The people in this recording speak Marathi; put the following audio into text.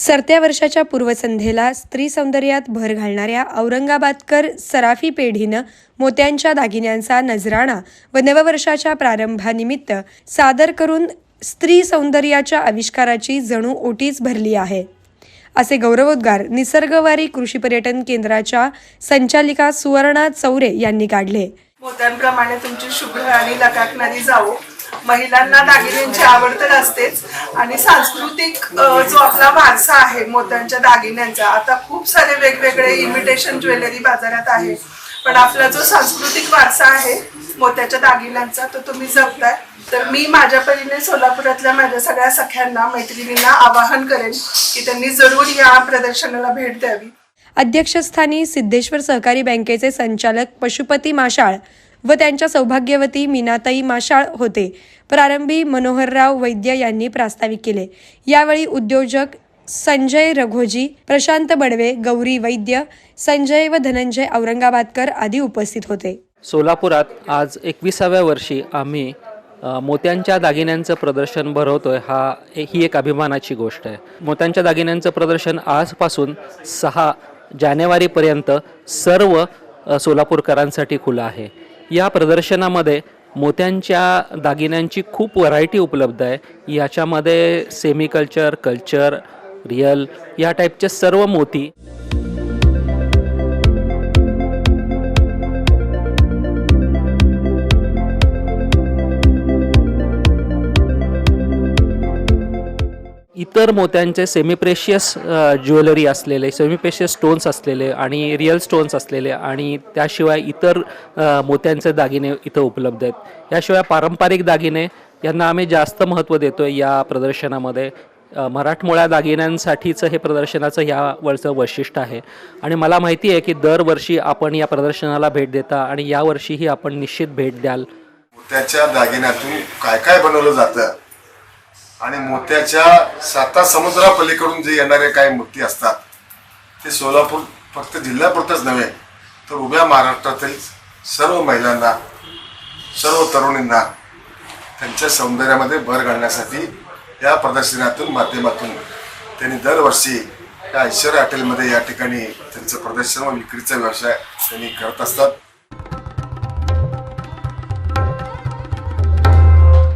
सरत्या वर्षाच्या पूर्वसंध्येला स्त्री सौंदर्यात भर घालणाऱ्या औरंगाबादकर सराफी पेढीनं मोत्यांच्या दागिन्यांचा नजराणा व नववर्षाच्या प्रारंभानिमित्त सादर करून स्त्री सौंदर्याच्या आविष्काराची जणू ओटीच भरली आहे. असे गौरवोद्गार निसर्गवारी कृषी पर्यटन केंद्राच्या संचालिका सुवर्णा चौरे यांनी काढले. मोत्यांप्रमाणे तुमची शुभ्र आणि लकाकणारी जाऊ महिलांना दागिन्यांची आवड तर असतेच. आणि सांस्कृतिक जो आपला वारसा आहे मोत्यांच्या दागिन्यांचा आता खूप सारे वेगवेगळे इमिटेशन ज्वेलरी बाजारात आहे. पण आपला जो सांस्कृतिक वारसा आहे मोत्याच्या दागिन्यांचा तो तुम्ही जपताय तर मी माझ्या परीने सोलापुरातल्या माझ्या सगळ्या सख्यांना मैत्रिणींना आवाहन करेन की त्यांनी जरूर या प्रदर्शनाला भेट द्यावी. अध्यक्षस्थानी सिद्धेश्वर सहकारी बँकेचे संचालक पशुपती माशाळ व त्यांच्या सौभाग्यवती मीनाताई माशाळ होते. प्रारंभी मनोहरराव वैद्य यांनी प्रास्ताविक केले. यावेळी उद्योजक संजय रघोजी प्रशांत बडवे गौरी वैद्य संजय व धनंजय औरंगाबादकर आदी उपस्थित होते. सोलापुरात आज एकविसाव्या वर्षी आम्ही मोत्यांच्या दागिन्यांचं प्रदर्शन भरवतोय हा ही एक अभिमानाची गोष्ट आहे. मोत्यांच्या दागिन्यांचं प्रदर्शन आजपासून सहा जानेवारीपर्यंत सर्व सोलापूरकरांसाठी खुलं आहे. या प्रदर्शनामध्ये मोत्यांच्या दागिन्यांची खूप व्हरायटी उपलब्ध आहे. याच्यामध्ये सेमी कल्चर कल्चर रिअल या टाईपचे सर्व मोती इतर मोत्यांचे सेमीप्रेशियस ज्वेलरी असलेले सेमीप्रेशियस स्टोन्स असलेले आणि रिअल स्टोन्स असलेले आणि त्याशिवाय इतर मोत्यांचे दागिने इथं उपलब्ध आहेत. याशिवाय पारंपरिक दागिने यांना आम्ही जास्त महत्त्व देतो आहे या प्रदर्शनामध्ये. मराठमोळ्या दागिन्यांसाठीचं हे प्रदर्शनाचं ह्या वरचं वैशिष्ट्य आहे. आणि मला माहिती आहे की दरवर्षी आपण या प्रदर्शनाला भेट देता आणि यावर्षीही आपण निश्चित भेट द्याल. त्याच्या दागिन्यातून काय काय बनवलं जातं? आणि मोत्याच्या साता समुद्रापलीकडून जे येणारे काही मूर्ती असतात ते सोलापूर फक्त जिल्ह्यापुरतंच नव्हे तर उभ्या महाराष्ट्रातील सर्व महिलांना सर्व तरुणींना त्यांच्या सौंदर्यामध्ये भर घालण्यासाठी या प्रदर्शनातून माध्यमातून त्यांनी दरवर्षी या ऐश्वर्या हॉटेलमध्ये या ठिकाणी त्यांचं प्रदर्शन व विक्रीचा व्यवसाय त्यांनी करत असतात.